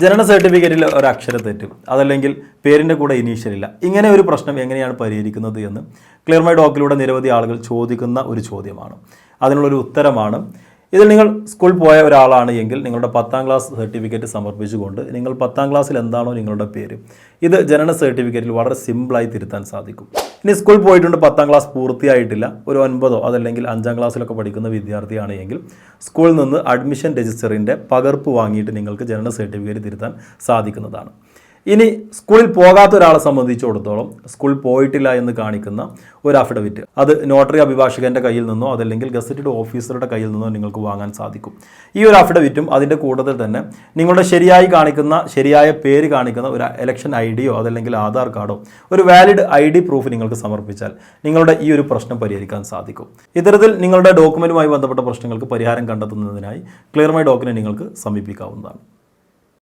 ജനന സർട്ടിഫിക്കറ്റിൽ ഒരു അക്ഷര തെറ്റും. അതല്ലെങ്കിൽ പേരിന്റെ കൂടെ ഇനീഷ്യൽ ഇല്ല. ഇങ്ങനെ ഒരു പ്രശ്നം എങ്ങനെയാണ് പരിഹരിക്കുന്നത് എന്ന് ക്ലിയർമൈ ഡോക്കിലൂടെ നിരവധി ആളുകൾ ചോദിക്കുന്ന ഒരു ചോദ്യമാണ്. അതിനുള്ളൊരു ഉത്തരമാണ് ഇതിൽ നിങ്ങൾ സ്കൂൾ പോയ ഒരാളാണ് എങ്കിൽ നിങ്ങളുടെ പത്താം ക്ലാസ് സർട്ടിഫിക്കറ്റ് സമർപ്പിച്ചുകൊണ്ട് നിങ്ങൾ പത്താം ക്ലാസ്സിൽ എന്താണോ നിങ്ങളുടെ പേര് ഇത് ജനന സർട്ടിഫിക്കറ്റിൽ വളരെ സിമ്പിളായി തിരുത്താൻ സാധിക്കും. ഇനി സ്കൂൾ പോയിട്ടുണ്ട് പത്താം ക്ലാസ് പൂർത്തിയായിട്ടില്ല ഒരു ഒൻപതോ അതല്ലെങ്കിൽ അഞ്ചാം ക്ലാസ്സിലൊക്കെ പഠിക്കുന്ന വിദ്യാർത്ഥിയാണ് എങ്കിൽ സ്കൂളിൽ നിന്ന് അഡ്മിഷൻ രജിസ്റ്ററിന്റെ പകർപ്പ് വാങ്ങിയിട്ട് നിങ്ങൾക്ക് ജനന സർട്ടിഫിക്കറ്റ് തിരുത്താൻ സാധിക്കുന്നതാണ്. ഇനി സ്കൂളിൽ പോകാത്ത ഒരാളെ സംബന്ധിച്ചിടത്തോളം സ്കൂൾ പോയിട്ടില്ല എന്ന് കാണിക്കുന്ന ഒരു അഫിഡവിറ്റ് അത് നോട്ടറി അഭിഭാഷകന്റെ കയ്യിൽ നിന്നോ അതല്ലെങ്കിൽ ഗസറ്റഡ് ഓഫീസറുടെ കയ്യിൽ നിന്നോ നിങ്ങൾക്ക് വാങ്ങാൻ സാധിക്കും. ഈ ഒരു അഫിഡവിറ്റും അതിന്റെ കൂട്ടത്തിൽ തന്നെ നിങ്ങളുടെ ശരിയായി കാണിക്കുന്ന ശരിയായ പേര് കാണിക്കുന്ന ഒരു ഇലക്ഷൻ ഐ ഡിയോ അതല്ലെങ്കിൽ ആധാർ കാർഡോ ഒരു വാലിഡ് ഐ ഡി പ്രൂഫ് നിങ്ങൾക്ക് സമർപ്പിച്ചാൽ നിങ്ങളുടെ ഈ ഒരു പ്രശ്നം പരിഹരിക്കാൻ സാധിക്കും. ഇത്തരത്തിൽ നിങ്ങളുടെ ഡോക്യുമെന്റുമായി ബന്ധപ്പെട്ട പ്രശ്നങ്ങൾക്ക് പരിഹാരം കണ്ടെത്തുന്നതിനായി ക്ലിയർ മൈ ഡോക്കിനെ നിങ്ങൾക്ക് സമീപിക്കാവുന്നതാണ്.